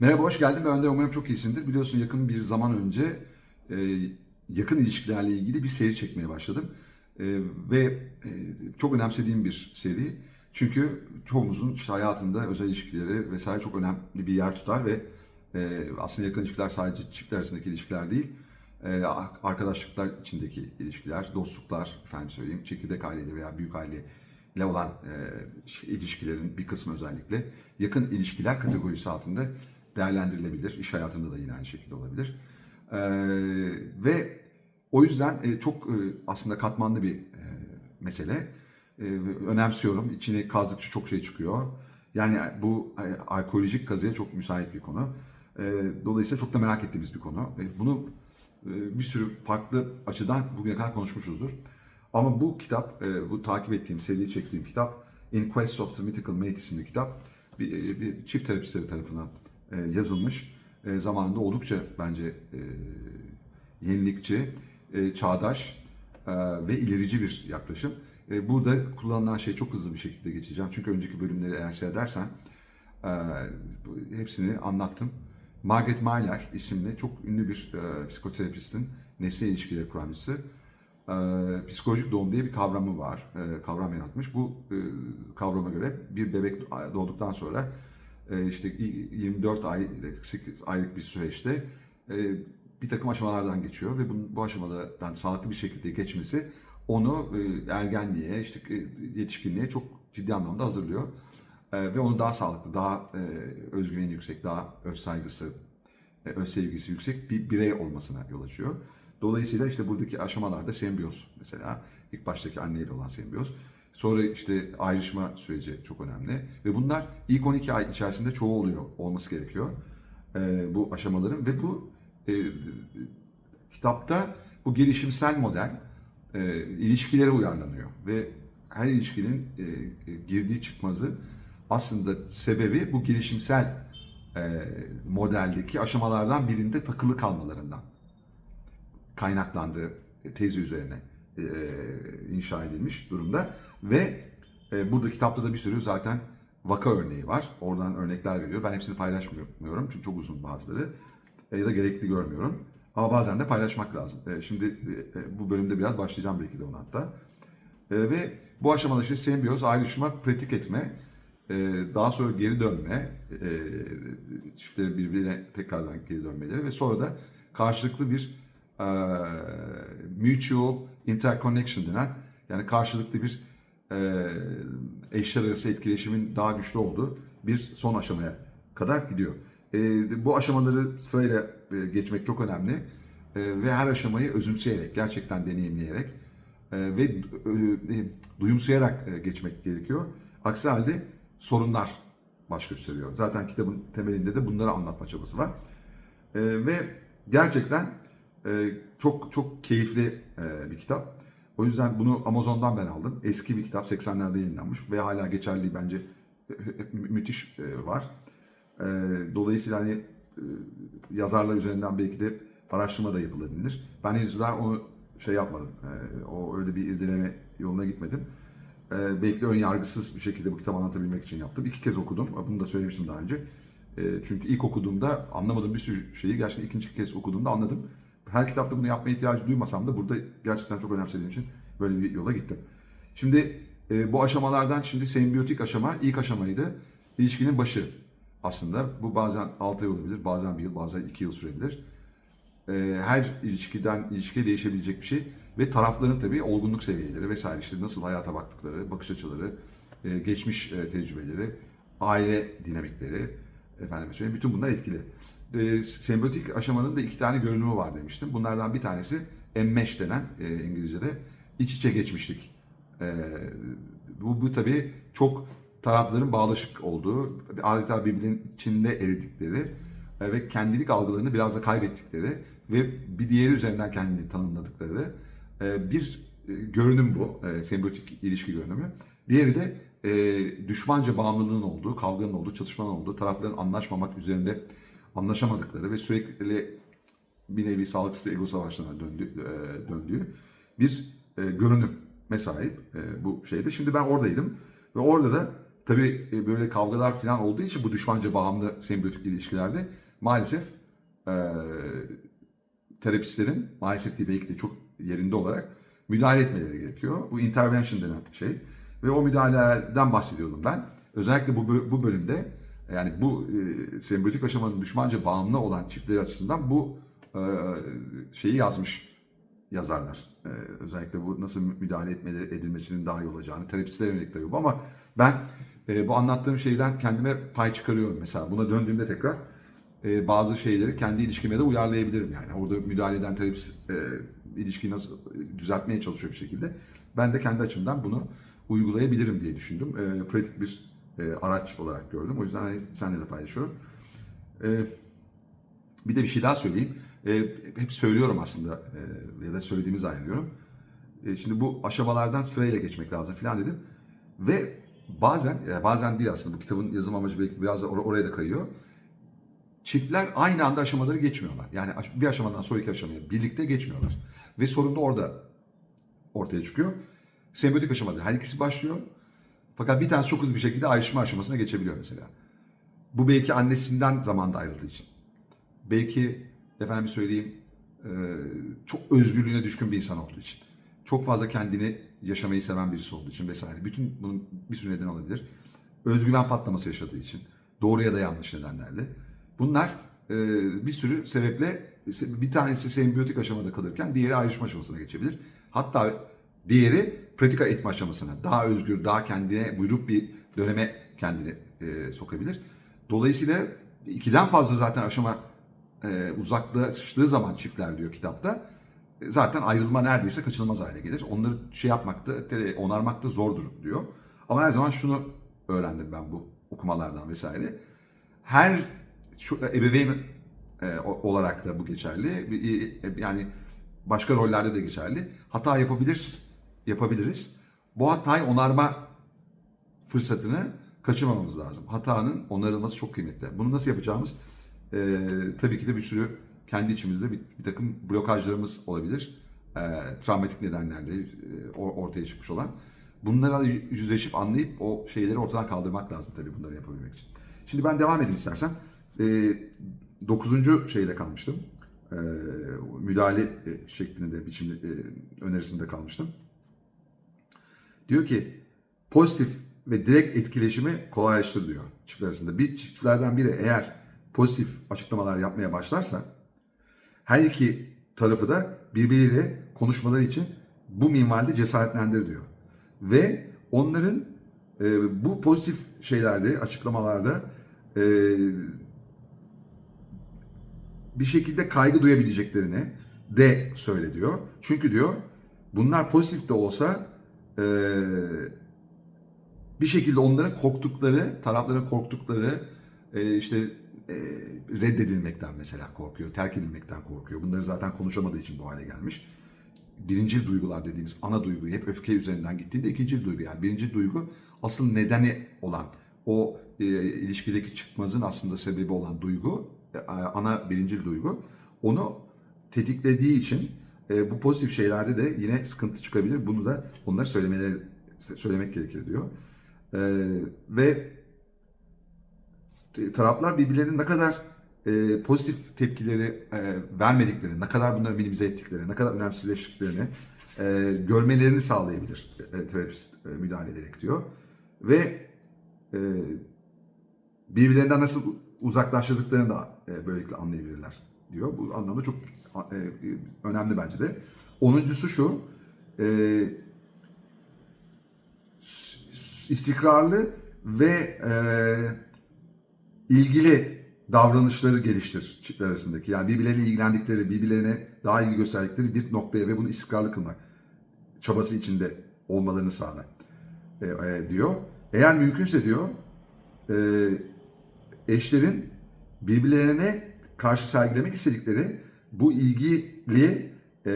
Merhaba, hoş geldin. Ben Önder umarım çok iyisindir. Biliyorsun yakın bir zaman önce e, yakın ilişkilerle ilgili bir seri çekmeye başladım. E, ve e, çok önemsediğim bir seri. Çünkü çoğumuzun işte hayatında özel ilişkileri vesaire çok önemli bir yer tutar ve e, aslında yakın ilişkiler sadece çiftler arasındaki ilişkiler değil, e, arkadaşlıklar içindeki ilişkiler, dostluklar, efendim söyleyeyim, çekirdek aileyle veya büyük aileyle olan e, ilişkilerin bir kısmı özellikle yakın ilişkiler kategorisi altında değerlendirilebilir. İş hayatında da yine aynı şekilde olabilir. E, ve o yüzden e, çok e, aslında katmanlı bir e, mesele. E, önemsiyorum. İçine kazdıkça çok şey çıkıyor. Yani bu e, arkeolojik kazıya çok müsait bir konu. E, dolayısıyla çok da merak ettiğimiz bir konu. E, bunu e, bir sürü farklı açıdan bugüne kadar konuşmuşuzdur. Ama bu kitap, e, bu takip ettiğim, seriyi çektiğim kitap In Quest of the Mythical Mate isimli kitap bir, e, bir çift terapistleri tarafından e, yazılmış. E, zamanında oldukça bence e, yenilikçi, çağdaş ve ilerici bir yaklaşım. Burada kullanılan şey çok hızlı bir şekilde geçeceğim. Çünkü önceki bölümleri eğer seyredersen e, bu- hepsini anlattım. Margaret Meyler isimli çok ünlü bir psikoterapistin nesne ilişkileri kuramcısı. E, psikolojik doğum diye bir kavramı var. E, kavram yaratmış. Bu e, kavrama göre bir bebek doğduktan sonra işte 24 ay ile 48 aylık bir süreçte e, bir takım aşamalardan geçiyor ve bu, bu aşamalardan sağlıklı bir şekilde geçmesi onu e, ergenliğe, işte e, yetişkinliğe çok ciddi anlamda hazırlıyor. E, ve onu daha sağlıklı, daha e, özgüveni yüksek, daha öz saygısı, e, öz sevgisi yüksek bir birey olmasına yol açıyor. Dolayısıyla işte buradaki aşamalarda sembiyoz mesela ilk baştaki anneyle olan sembiyoz. Sonra işte ayrışma süreci çok önemli. Ve bunlar ilk 12 ay içerisinde çoğu oluyor, olması gerekiyor. E, bu aşamaların ve bu e, kitapta bu gelişimsel model e, ilişkilere uyarlanıyor. Ve her ilişkinin e, e, girdiği çıkmazı aslında sebebi bu gelişimsel e, modeldeki aşamalardan birinde takılı kalmalarından kaynaklandığı tezi üzerine e, inşa edilmiş durumda ve e, burada kitapta da bir sürü zaten vaka örneği var. Oradan örnekler veriyor. Ben hepsini paylaşmıyorum çünkü çok uzun bazıları E, ya da gerekli görmüyorum. Ama bazen de paylaşmak lazım. E, şimdi e, bu bölümde biraz başlayacağım belki de ona hatta. E, ve bu aşamada işte sembiyoz, ayrışma, pratik etme, e, daha sonra geri dönme, e, çiftlerin birbirine tekrardan geri dönmeleri ve sonra da karşılıklı bir e, mutual interconnection denen yani karşılıklı bir e, eşler arası etkileşimin daha güçlü olduğu bir son aşamaya kadar gidiyor. E, bu aşamaları sırayla e, geçmek çok önemli E, ve her aşamayı özümseyerek, gerçekten deneyimleyerek e, ve e, duyumsayarak e, geçmek gerekiyor. Aksi halde sorunlar baş gösteriyor. Zaten kitabın temelinde de bunları anlatma çabası var. E, ve gerçekten e, çok çok keyifli e, bir kitap. O yüzden bunu Amazon'dan ben aldım. Eski bir kitap, 80'lerde yayınlanmış ve hala geçerli bence mü- müthiş e, var. E, dolayısıyla hani e, yazarlar üzerinden belki de araştırma da yapılabilir. Ben henüz daha onu şey yapmadım. O öyle bir irdeleme yoluna gitmedim. Belki de ön yargısız bir şekilde bu kitabı anlatabilmek için yaptım. İki kez okudum. Bunu da söylemiştim daha önce. Çünkü ilk okuduğumda anlamadığım bir sürü şeyi gerçekten ikinci kez okuduğumda anladım. Her kitapta bunu yapmaya ihtiyacı duymasam da burada gerçekten çok önemsediğim için böyle bir yola gittim. Şimdi e, bu aşamalardan şimdi sembiyotik aşama ilk aşamaydı. İlişkinin başı aslında. Bu bazen 6 ay olabilir, bazen bir yıl, bazen 2 yıl sürebilir. E, her ilişkiden ilişkiye değişebilecek bir şey. Ve tarafların tabii olgunluk seviyeleri vesaire işte nasıl hayata baktıkları, bakış açıları, e, geçmiş e, tecrübeleri, aile dinamikleri, efendim söyleyeyim bütün bunlar etkili. E, sembiyotik aşamanın da iki tane görünümü var demiştim. Bunlardan bir tanesi emmeş denen e, İngilizce'de iç içe geçmişlik. E, bu, bu tabii çok tarafların bağlaşık olduğu, adeta birbirinin içinde eridikleri e, ve kendilik algılarını biraz da kaybettikleri ve bir diğeri üzerinden kendini tanımladıkları e, bir e, görünüm bu, e, sembiyotik ilişki görünümü. Diğeri de e, düşmanca bağımlılığın olduğu, kavganın olduğu, çatışmanın olduğu, tarafların anlaşmamak üzerinde anlaşamadıkları ve sürekli bir nevi sağlıksız ego savaşlarına döndü, e, döndüğü bir e, görünüme sahip e, bu şeyde. Şimdi ben oradaydım ve orada da tabii e, böyle kavgalar falan olduğu için bu düşmanca bağımlı sembiyotik ilişkilerde maalesef terapistlerin maalesef değil belki de çok yerinde olarak müdahale etmeleri gerekiyor. Bu intervention denen şey. Ve o müdahalelerden bahsediyordum ben. Özellikle bu, bu bölümde yani bu e, sembiyotik aşamanın düşmanca bağımlı olan çiftleri açısından bu e, şeyi yazmış yazarlar. E, özellikle bu nasıl müdahale etmeleri edilmesinin daha iyi olacağını terapistlere yönelik tabii bu ama ben e, bu anlattığım şeyden kendime pay çıkarıyorum. Mesela buna döndüğümde tekrar e, bazı şeyleri kendi ilişkime de uyarlayabilirim yani. Orada müdahale eden terapist e, ilişkiyi nasıl düzeltmeye çalışıyor bir şekilde. Ben de kendi açımdan bunu uygulayabilirim diye düşündüm. E, pratik bir e, araç olarak gördüm. O yüzden hani seninle de paylaşıyorum. E, bir de bir şey daha söyleyeyim. E, hep söylüyorum aslında e, ya da söylediğimi zannediyorum. E, şimdi bu aşamalardan sırayla geçmek lazım falan dedim. Ve bazen, yani bazen değil aslında bu kitabın yazım amacı belki biraz da or- oraya da kayıyor. Çiftler aynı anda aşamaları geçmiyorlar. Yani bir aşamadan sonraki aşamaya birlikte geçmiyorlar. Ve sorun da orada ortaya çıkıyor. Sembolik aşamada her ikisi başlıyor. Fakat bir tanesi çok hızlı bir şekilde ayrışma aşamasına geçebiliyor mesela. Bu belki annesinden zamanda ayrıldığı için. Belki efendim söyleyeyim e, çok özgürlüğüne düşkün bir insan olduğu için. Çok fazla kendini yaşamayı seven birisi olduğu için vesaire. Bütün bunun bir sürü neden olabilir. Özgüven patlaması yaşadığı için. Doğru ya da yanlış nedenlerle. Bunlar e, bir sürü sebeple bir tanesi sembiyotik aşamada kalırken diğeri ayrışma aşamasına geçebilir. Hatta diğeri pratika etme aşamasına daha özgür, daha kendine buyruk bir döneme kendini e, sokabilir. Dolayısıyla ikiden fazla zaten aşama e, uzaklaştığı zaman çiftler diyor kitapta e, zaten ayrılma neredeyse kaçınılmaz hale gelir. Onları şey yapmakta, onarmakta zordur diyor. Ama her zaman şunu öğrendim ben bu okumalardan vesaire. Her şu, ebeveyn e, olarak da bu geçerli. Bir- e, Yani başka rollerde de geçerli. Hata yapabiliriz, yapabiliriz. Bu hatayı onarma fırsatını kaçırmamamız lazım. Hatanın onarılması çok kıymetli. Bunu nasıl yapacağımız e, tabii ki de bir sürü kendi içimizde bir, bir takım blokajlarımız olabilir. E, travmatik nedenlerle e, or- ortaya çıkmış olan. Bunlara yüzleşip anlayıp o şeyleri ortadan kaldırmak lazım tabii bunları yapabilmek için. Şimdi ben devam edeyim istersen. E, dokuzuncu şeyde kalmıştım. E, müdahale şeklinde biçimde e, önerisinde kalmıştım. Diyor ki pozitif ve direkt etkileşimi kolaylaştır diyor çiftler arasında. Bir çiftlerden biri eğer pozitif açıklamalar yapmaya başlarsa her iki tarafı da birbiriyle konuşmaları için bu minvalde cesaretlendir diyor. Ve onların e, bu pozitif şeylerde, açıklamalarda e, bir şekilde kaygı duyabileceklerini de söyle diyor. Çünkü diyor bunlar pozitif de olsa e, bir şekilde onların korktukları, tarafların korktukları e, işte e, reddedilmekten mesela korkuyor, terk edilmekten korkuyor. Bunları zaten konuşamadığı için bu hale gelmiş. Birinci duygular dediğimiz ana duygu hep öfke üzerinden gittiğinde ikinci duygu yani birinci duygu asıl nedeni olan o e, ilişkideki çıkmazın aslında sebebi olan duygu e, ana birinci duygu onu tetiklediği için e, bu pozitif şeylerde de yine sıkıntı çıkabilir. Bunu da onları söylemeleri söylemek gerekir diyor. E, ve taraflar birbirlerinin ne kadar e, pozitif tepkileri e, vermediklerini, ne kadar bunları minimize ettiklerini, ne kadar önemsizleştiklerini e, görmelerini sağlayabilir e, terapist e, müdahale ederek diyor. Ve e, birbirlerinden nasıl uzaklaştırdıklarını da e, böylelikle anlayabilirler diyor. Bu anlamda çok e, önemli bence de. Onuncusu şu, e, istikrarlı ve e, ilgili davranışları geliştir çiftler arasındaki. Yani birbirleriyle ilgilendikleri, birbirlerine daha ilgi gösterdikleri bir noktaya ve bunu istikrarlı kılmak çabası içinde olmalarını sağlar e, e, diyor. Eğer mümkünse diyor e, eşlerin birbirlerine karşı sergilemek istedikleri bu ilgili e,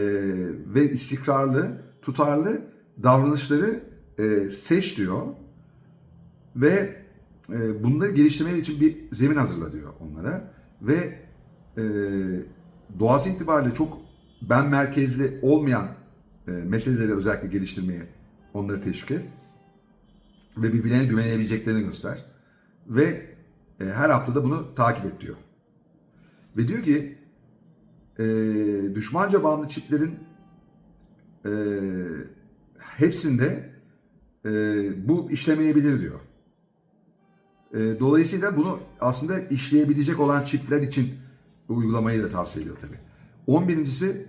ve istikrarlı, tutarlı davranışları e, seç diyor ve e, bunları geliştirmeleri için bir zemin hazırla diyor onlara ve e, doğası itibariyle çok ben merkezli olmayan e, meseleleri özellikle geliştirmeye onları teşvik et ve birbirlerine güvenebileceklerini göster. Ve e, her hafta da bunu takip et diyor. Ve diyor ki e, düşmanca bağımlı çiftlerin e, hepsinde e, bu işlemeyebilir diyor. E, dolayısıyla bunu aslında işleyebilecek olan çiftler için uygulamayı da tavsiye ediyor tabii. 11.si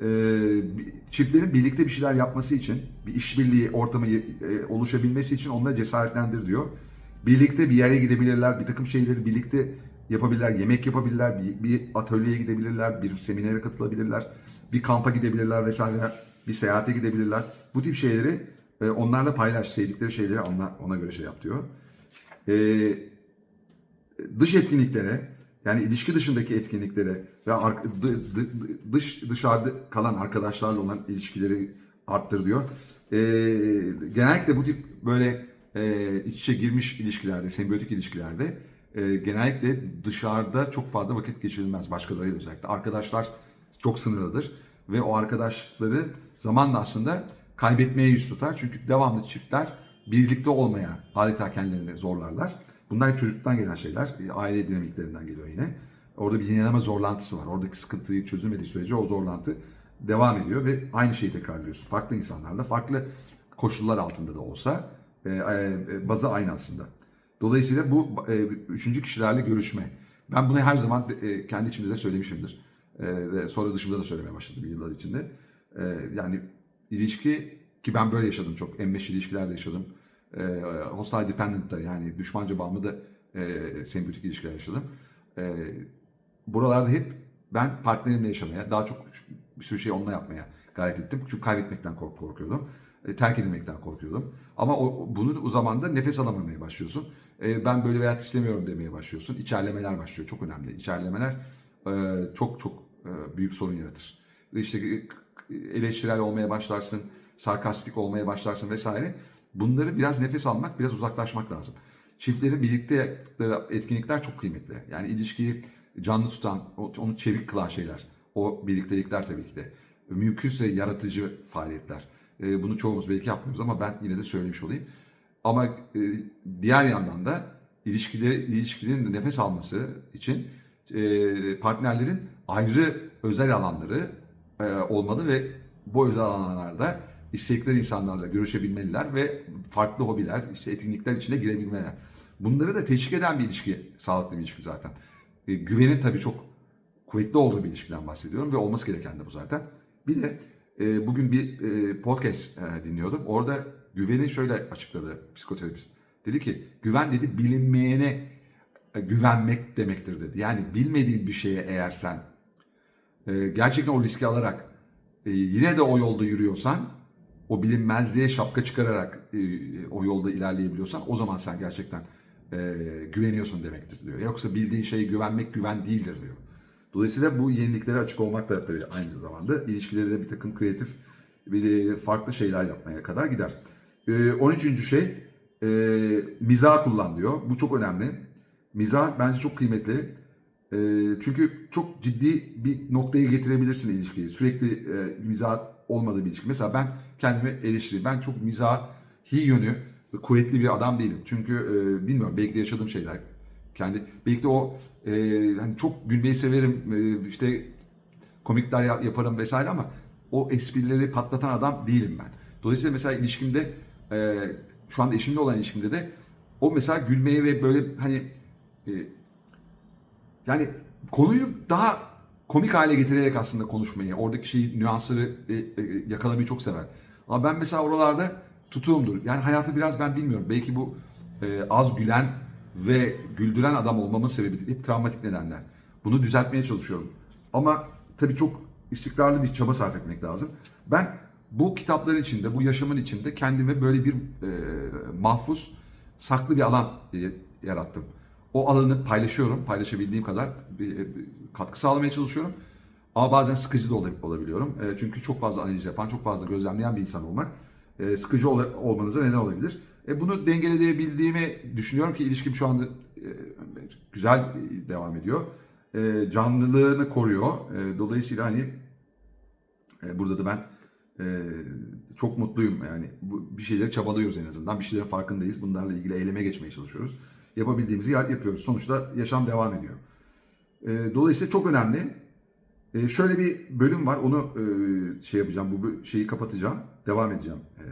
e, çiftlerin birlikte bir şeyler yapması için, bir işbirliği ortamı e, oluşabilmesi için onları cesaretlendir diyor. Birlikte bir yere gidebilirler, bir takım şeyleri birlikte yapabilirler, yemek yapabilirler, bir, bir atölyeye gidebilirler, bir seminere katılabilirler, bir kampa gidebilirler vesaire, bir seyahate gidebilirler. Bu tip şeyleri e, onlarla paylaş, sevdikleri şeyleri ona, ona göre şey yap diyor. E, dış etkinliklere yani ilişki dışındaki etkinliklere ve dış dışarıda kalan arkadaşlarla olan ilişkileri arttır diyor. Ee, genellikle bu tip böyle e, iç içe girmiş ilişkilerde, sembiyotik ilişkilerde e, genellikle dışarıda çok fazla vakit geçirilmez başkalarıyla özellikle. Arkadaşlar çok sınırlıdır ve o arkadaşları zamanla aslında kaybetmeye yüz tutar. Çünkü devamlı çiftler birlikte olmaya adeta kendilerini zorlarlar. Bunlar hep çocukluktan gelen şeyler. E, Aile dinamiklerinden geliyor yine. Orada bir yenileme zorlantısı var. Oradaki sıkıntıyı çözülmediği sürece o zorlantı devam ediyor ve aynı şeyi tekrarlıyorsun. Farklı insanlarla, farklı koşullar altında da olsa e, e, bazı aynı aslında. Dolayısıyla bu e, üçüncü kişilerle görüşme. Ben bunu her zaman e, kendi içimde de söylemişimdir. E, ve sonra dışımda da söylemeye başladım yıllar içinde. E, yani ilişki ki ben böyle yaşadım çok. Emmeş ilişkilerde yaşadım. E, hostile dependent da yani düşmanca bağımlı da e, sembiyotik ilişkiler yaşadım. E, buralarda hep ben partnerimle yaşamaya, daha çok bir sürü şey onunla yapmaya gayret ettim. Çünkü kaybetmekten kork korkuyordum. E, terk edilmekten korkuyordum. Ama o, bunun o zamanda nefes alamamaya başlıyorsun. E, ben böyle hayat istemiyorum demeye başlıyorsun. İçerlemeler başlıyor. Çok önemli. İçerlemeler e, çok çok e, büyük sorun yaratır. İşte e, eleştirel olmaya başlarsın, sarkastik olmaya başlarsın vesaire. Bunları biraz nefes almak, biraz uzaklaşmak lazım. Çiftlerin birlikte yaptıkları etkinlikler çok kıymetli. Yani ilişkiyi canlı tutan, onu çevik kılan şeyler. O birliktelikler tabii ki de. Mümkünse yaratıcı faaliyetler. E, Bunu çoğumuz belki yapmıyoruz ama ben yine de söylemiş olayım. Ama e, diğer yandan da ilişkileri, ilişkinin nefes alması için e, partnerlerin ayrı özel alanları e, olmalı ve bu özel alanlarda istekleri insanlarla görüşebilmeliler ve farklı hobiler, işte etkinlikler içine girebilmeler. Bunları da teşvik eden bir ilişki, sağlıklı bir ilişki zaten. E, güvenin tabii çok kuvvetli olduğu bir ilişkiden bahsediyorum ve olması gereken de bu zaten. Bir de e, bugün bir e, podcast e, dinliyordum. Orada güveni şöyle açıkladı psikoterapist. Dedi ki güven dedi bilinmeyene e, güvenmek demektir dedi. Yani bilmediğin bir şeye eğer sen e, gerçekten o riski alarak e, yine de o yolda yürüyorsan o bilinmezliğe şapka çıkararak e, o yolda ilerleyebiliyorsan o zaman sen gerçekten e, güveniyorsun demektir diyor. Yoksa bildiğin şeye güvenmek güven değildir diyor. Dolayısıyla bu yeniliklere açık olmak da tabii aynı zamanda ilişkileri de bir takım kreatif bir farklı şeyler yapmaya kadar gider. E, 13. şey e, mizah kullan diyor. Bu çok önemli. Mizah bence çok kıymetli. E, çünkü çok ciddi bir noktaya getirebilirsin ilişkiyi. Sürekli e, mizah olmadığı bir ilişki. Mesela ben kendimi eleştireyim. Ben çok mizahi yönü kuvvetli bir adam değilim. Çünkü e, bilmiyorum belki de yaşadığım şeyler kendi de o e, hani çok gülmeyi severim e, işte komikler yap- yaparım vesaire ama o esprileri patlatan adam değilim ben. Dolayısıyla mesela ilişkimde e, şu anda eşimle olan ilişkimde de o mesela gülmeyi ve böyle hani e, yani konuyu daha komik hale getirerek aslında konuşmayı, oradaki şeyi, nüansları e, e, yakalamayı çok sever. Ama ben mesela oralarda tutuğumdur. Yani hayatı biraz ben bilmiyorum. Belki bu e, az gülen ve güldüren adam olmamın sebebi hep travmatik nedenler. Bunu düzeltmeye çalışıyorum. Ama tabii çok istikrarlı bir çaba sarf etmek lazım. Ben bu kitapların içinde, bu yaşamın içinde kendime böyle bir e, mahfuz, saklı bir alan e, yarattım. O alanı paylaşıyorum, paylaşabildiğim kadar bir, bir katkı sağlamaya çalışıyorum. Ama bazen sıkıcı da olab- olabiliyorum. E, çünkü çok fazla analiz yapan, çok fazla gözlemleyen bir insan olmak e, sıkıcı ol- olmanıza neden olabilir. E, bunu dengeleyebildiğimi düşünüyorum ki ilişkim şu anda e, güzel devam ediyor. E, canlılığını koruyor. E, dolayısıyla hani e, burada da ben e, çok mutluyum yani bu, bir şeyleri çabalıyoruz en azından bir şeylerin farkındayız bunlarla ilgili eyleme geçmeye çalışıyoruz yapabildiğimizi ya- yapıyoruz sonuçta yaşam devam ediyor. E, dolayısıyla çok önemli. E, şöyle bir bölüm var onu e, şey yapacağım bu şeyi kapatacağım devam edeceğim e,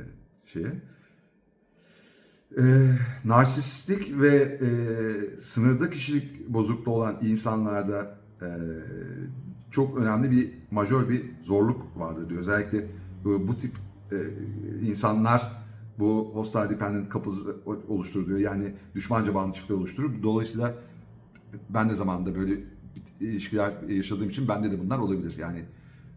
şeye. E, narsistik ve e, sınırda kişilik bozukluğu olan insanlarda e, çok önemli bir majör bir zorluk vardır diyor. Özellikle bu, bu tip e, insanlar bu hostile dependent couples oluşturur diyor. Yani düşmanca bağımlı çiftler oluşturur. Dolayısıyla ben de zamanında böyle ilişkiler yaşadığım için bende de bunlar olabilir. Yani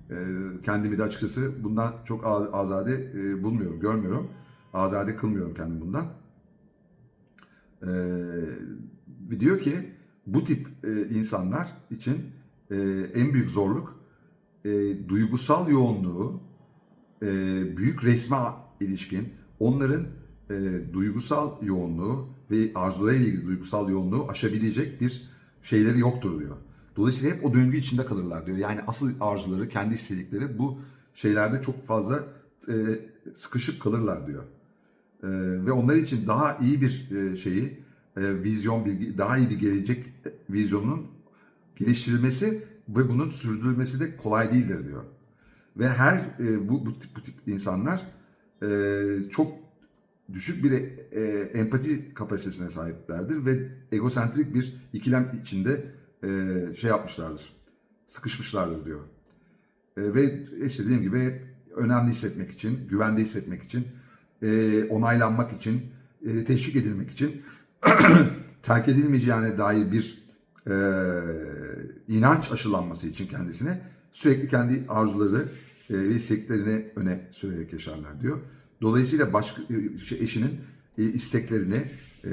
e, kendimi de açıkçası bundan çok az- azade e, bulmuyorum, görmüyorum. Azade kılmıyorum kendimi bundan. E, ve diyor ki bu tip e, insanlar için e, en büyük zorluk e, duygusal yoğunluğu e, büyük resme ilişkin onların e, duygusal yoğunluğu ve arzularıyla ilgili duygusal yoğunluğu aşabilecek bir şeyleri yoktur diyor. Dolayısıyla hep o döngü içinde kalırlar diyor. Yani asıl arzuları, kendi istedikleri bu şeylerde çok fazla e, sıkışıp kalırlar diyor. E, ve onlar için daha iyi bir e, şeyi, e, vizyon, bilgi, daha iyi bir gelecek vizyonunun geliştirilmesi ve bunun sürdürülmesi de kolay değildir diyor. Ve her e, bu, bu, tip, bu tip insanlar e, çok düşük bir e, empati kapasitesine sahiplerdir ve egosentrik bir ikilem içinde e, şey yapmışlardır, sıkışmışlardır diyor. E, ve işte dediğim gibi önemli hissetmek için, güvende hissetmek için, e, onaylanmak için, e, teşvik edilmek için terk edilmeyeceğine dair bir e, inanç aşılanması için kendisine sürekli kendi arzuları e, ve isteklerini öne sürerek yaşarlar diyor. Dolayısıyla başka e, şey, eşinin e, isteklerini, e,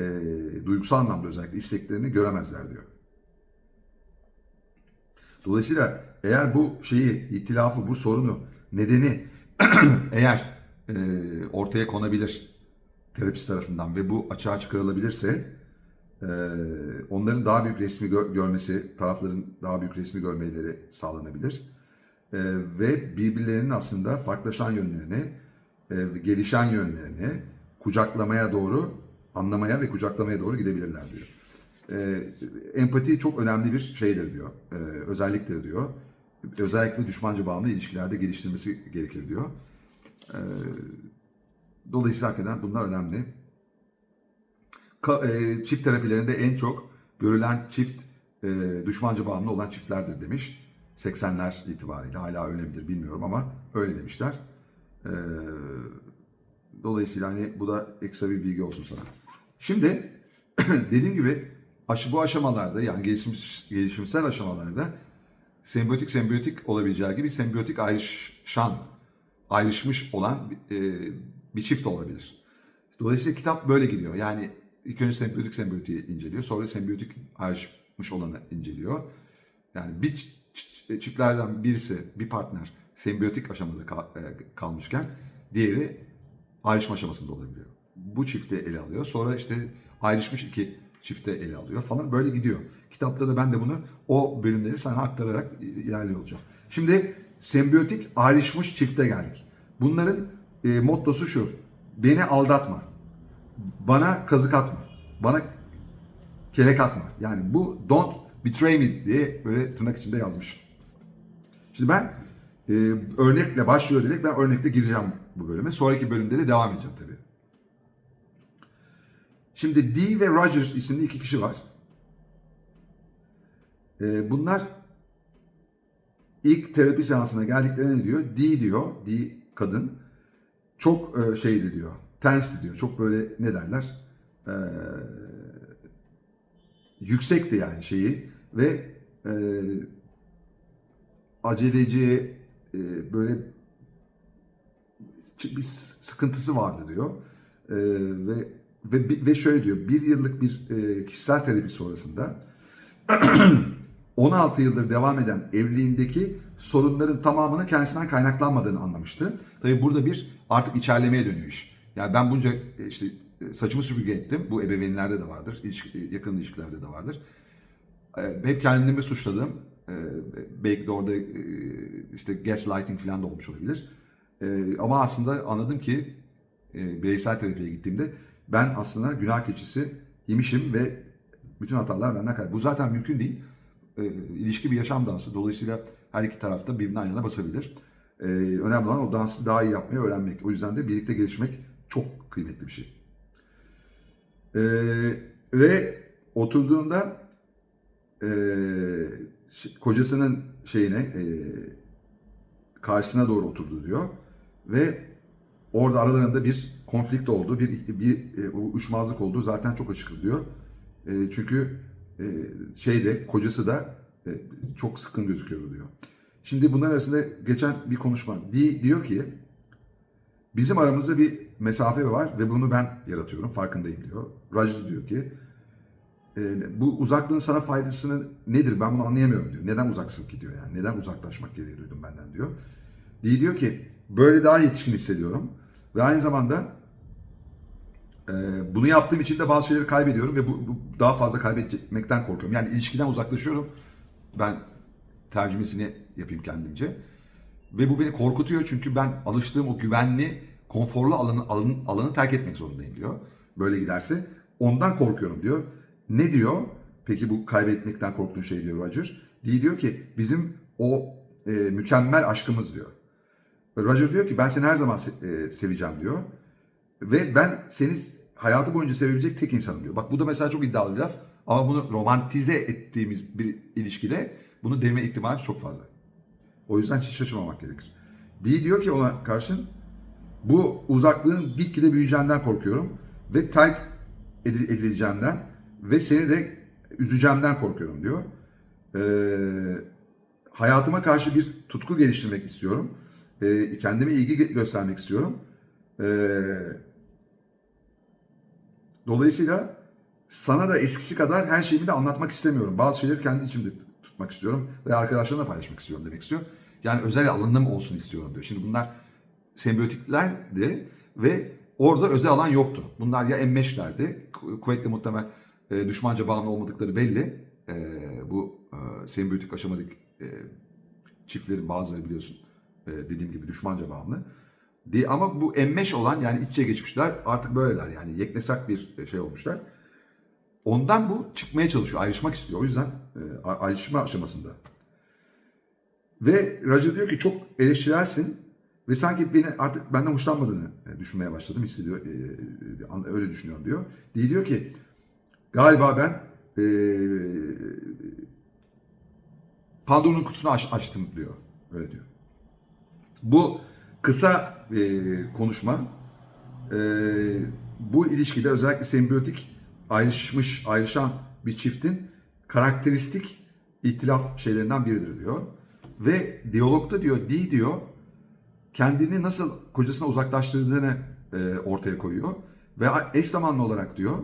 duygusal anlamda özellikle isteklerini göremezler diyor. Dolayısıyla eğer bu şeyi, itilafı, bu sorunu, nedeni eğer e, ortaya konabilir terapist tarafından ve bu açığa çıkarılabilirse e, onların daha büyük resmi gö- görmesi, tarafların daha büyük resmi görmeleri sağlanabilir. E, ve birbirlerinin aslında farklılaşan yönlerini, e, gelişen yönlerini kucaklamaya doğru, anlamaya ve kucaklamaya doğru gidebilirler diyor. E, empati çok önemli bir şeydir diyor, e, özelliktir diyor. Özellikle düşmanca bağımlı ilişkilerde geliştirmesi gerekir diyor. E, dolayısıyla hakikaten bunlar önemli. Ka- e, çift terapilerinde en çok görülen çift e, düşmanca bağımlı olan çiftlerdir demiş. 80'ler itibariyle hala öyle midir bilmiyorum ama öyle demişler. E, dolayısıyla hani bu da ekstra bir bilgi olsun sana. Şimdi dediğim gibi aşı bu aşamalarda yani gelişim, gelişimsel aşamalarda sembiyotik sembiyotik olabileceği gibi sembiyotik ayrışan, ayrışmış olan e, bir çift olabilir. Dolayısıyla kitap böyle gidiyor. Yani ilk önce sembiyotik sembiyotiği inceliyor. Sonra sembiyotik ayrışmış olanı inceliyor. Yani bir çiftlerden birisi, bir partner sembiyotik aşamada kal- e, kalmışken diğeri ayrışma aşamasında olabiliyor. Bu çifti ele alıyor. Sonra işte ayrışmış iki çifte ele alıyor falan böyle gidiyor. Kitapta da ben de bunu o bölümleri sana aktararak ilerliyor olacağım. Şimdi sembiyotik ayrışmış çifte geldik. Bunların e, mottosu şu. Beni aldatma. Bana kazık atma. Bana kelek atma. Yani bu don't betray me diye böyle tırnak içinde yazmış. Şimdi ben e, örnekle başlıyor dedik. Ben örnekle gireceğim bu bölüme. Sonraki bölümde de devam edeceğim tabii. Şimdi Dee ve Roger isimli iki kişi var. E, bunlar ilk terapi seansına geldiklerinde diyor? Dee diyor, Dee kadın çok e, şeydi diyor. Tensi diyor. Çok böyle ne derler? E, yüksekti yani şeyi ve e, aceleci e, böyle bir sıkıntısı vardı diyor. E, ve ve ve şöyle diyor. Bir yıllık bir e, kişisel terapi sonrasında 16 yıldır devam eden evliliğindeki sorunların tamamının kendisinden kaynaklanmadığını anlamıştı. Tabii burada bir artık içerlemeye dönüyor iş. Yani ben bunca e, işte e, saçımı süpürge ettim. Bu ebeveynlerde de vardır. ilişki- yakın ilişkilerde de vardır. E, Hep kendimi suçladım. E, Belki de orada e, işte gaslighting falan da olmuş olabilir. E, ama aslında anladım ki e, bireysel terapiye gittiğimde ben aslında günah keçisi imişim ve bütün hatalar benden kaybı. Bu zaten mümkün değil. E, ilişki bir yaşam dansı. Dolayısıyla her iki tarafta birbirinin ayağına basabilir. E, önemli olan o dansı daha iyi yapmayı öğrenmek. O yüzden de birlikte gelişmek çok kıymetli bir şey. E, ve oturduğunda e, ş- kocasının şeyine e, karşısına doğru oturdu diyor ve orada aralarında bir konflikt oldu, bir bir e, uyuşmazlık oldu zaten çok açık diyor. E, çünkü e, şeyde kocası da çok sıkın gözüküyordu diyor. Şimdi bunlar arasında geçen bir konuşma. Di diyor ki bizim aramızda bir mesafe var ve bunu ben yaratıyorum farkındayım diyor. Roger diyor ki e, bu uzaklığın sana faydasını nedir ben bunu anlayamıyorum diyor. Neden uzaksın ki diyor yani. Neden uzaklaşmak gereği duydum benden diyor. Dee diyor ki böyle daha yetişkin hissediyorum. Ve aynı zamanda e, bunu yaptığım için de bazı şeyleri kaybediyorum ve bu, bu daha fazla kaybetmekten korkuyorum. Yani ilişkiden uzaklaşıyorum. Ben tercümesini yapayım kendimce. Ve bu beni korkutuyor çünkü ben alıştığım o güvenli, konforlu alanı, alanı, alanı terk etmek zorundayım diyor. Böyle giderse. Ondan korkuyorum diyor. Ne diyor? Peki bu kaybetmekten korktuğun şey diyor Roger. Dee diyor ki bizim o e, mükemmel aşkımız diyor. Roger diyor ki ben seni her zaman se- e, seveceğim diyor. Ve ben seni hayatı boyunca sevebilecek tek insanım diyor. Bak bu da mesela çok iddialı bir laf. Ama bunu romantize ettiğimiz bir ilişkide bunu deme ihtimali çok fazla. O yüzden hiç şaşırmamak gerekir. Dee diyor ki ona karşın bu uzaklığın gitgide büyüyeceğinden korkuyorum ve terk edi- edileceğimden ve seni de üzeceğimden korkuyorum diyor. Ee, hayatıma karşı bir tutku geliştirmek istiyorum. Ee, kendime ilgi gö- göstermek istiyorum. Ee, dolayısıyla sana da eskisi kadar her şeyimi de anlatmak istemiyorum. Bazı şeyleri kendi içimde tutmak istiyorum ve arkadaşlarımla paylaşmak istiyorum demek istiyor. Yani özel alanım olsun istiyorum diyor. Şimdi bunlar sembiyotiklerdi ve orada özel alan yoktu. Bunlar ya emmeşlerdi. Ku- Kuvvetle muhtemel e, düşmanca bağımlı olmadıkları belli. E, bu e, sembiyotik aşamadık e, çiftlerin bazıları biliyorsun e, dediğim gibi düşmanca bağımlı. Di- Ama bu emmeş olan yani iç içe geçmişler artık böyleler yani yeknesak bir şey olmuşlar. Ondan bu çıkmaya çalışıyor, ayrışmak istiyor. O yüzden e, ayrışma aşamasında. Ve Roger diyor ki çok eleştirelsin ve sanki beni artık benden hoşlanmadığını e, düşünmeye başladım hissediyor. e, e, öyle düşünüyorum diyor. Dee diyor ki galiba ben e, Pandora'nın kutusunu aç- açtım diyor. Öyle diyor. Bu kısa e, konuşma e, bu ilişkide özellikle sembiyotik ayrışmış, ayrışan bir çiftin karakteristik ihtilaf şeylerinden biridir diyor. Ve diyalogda diyor, Dee diyor, kendini nasıl kocasına uzaklaştırdığını e, ortaya koyuyor. Ve eş zamanlı olarak diyor,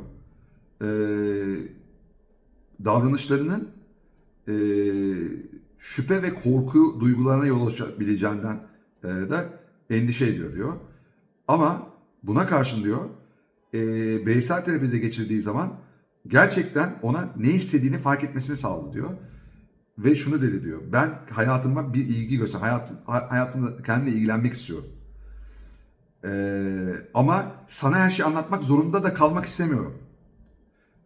e, davranışlarının e, şüphe ve korku duygularına yol açabileceğinden e, de endişe ediyor diyor. Ama buna karşın diyor e, bireysel terapide geçirdiği zaman gerçekten ona ne istediğini fark etmesini sağladı diyor. Ve şunu dedi diyor. Ben hayatıma bir ilgi göster. Hayatım, hay- hayatımda kendimle ilgilenmek istiyorum. E, ama sana her şeyi anlatmak zorunda da kalmak istemiyorum.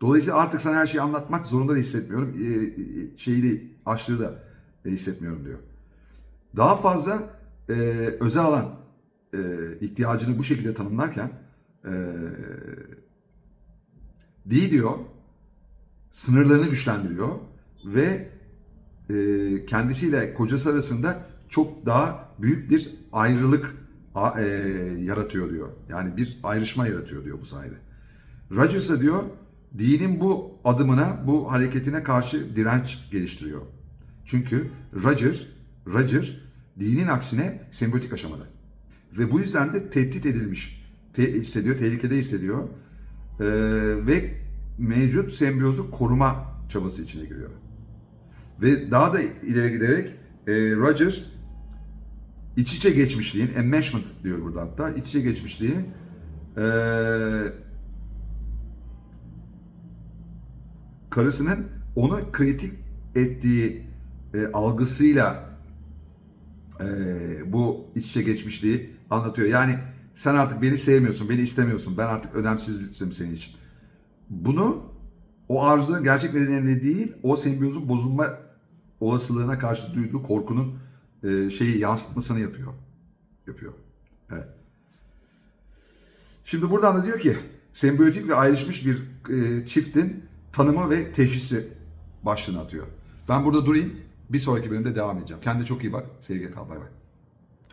Dolayısıyla artık sana her şeyi anlatmak zorunda da hissetmiyorum. E, e, şeyi de, açlığı da e, hissetmiyorum diyor. Daha fazla e, özel alan e, ihtiyacını bu şekilde tanımlarken e, Dee diyor sınırlarını güçlendiriyor ve e, kendisiyle kocası arasında çok daha büyük bir ayrılık e, yaratıyor diyor. Yani bir ayrışma yaratıyor diyor bu sayede. Roger ise diyor dinin bu adımına, bu hareketine karşı direnç geliştiriyor. Çünkü Roger, Roger dinin aksine sembotik aşamada. Ve bu yüzden de tehdit edilmiş te- hissediyor, tehlikede hissediyor. Ee, ve mevcut sembiyozu koruma çabası içine giriyor. Ve daha da ileri giderek e, Roger iç içe geçmişliğin, enmeshment diyor burada hatta, iç içe geçmişliğin e, karısının onu kritik ettiği e, algısıyla e, bu iç içe geçmişliği anlatıyor. Yani sen artık beni sevmiyorsun, beni istemiyorsun. Ben artık önemsizim senin için. Bunu o arzunun gerçek nedeniyle değil, o sembiyozun bozulma olasılığına karşı duyduğu korkunun e, şeyi yansıtmasını yapıyor. Yapıyor. Evet. Şimdi buradan da diyor ki sembiyotik ve ayrışmış bir e, çiftin tanımı ve teşhisi başlığını atıyor. Ben burada durayım. Bir sonraki bölümde devam edeceğim. Kendine çok iyi bak. Sevgiyle kal. Bay bay.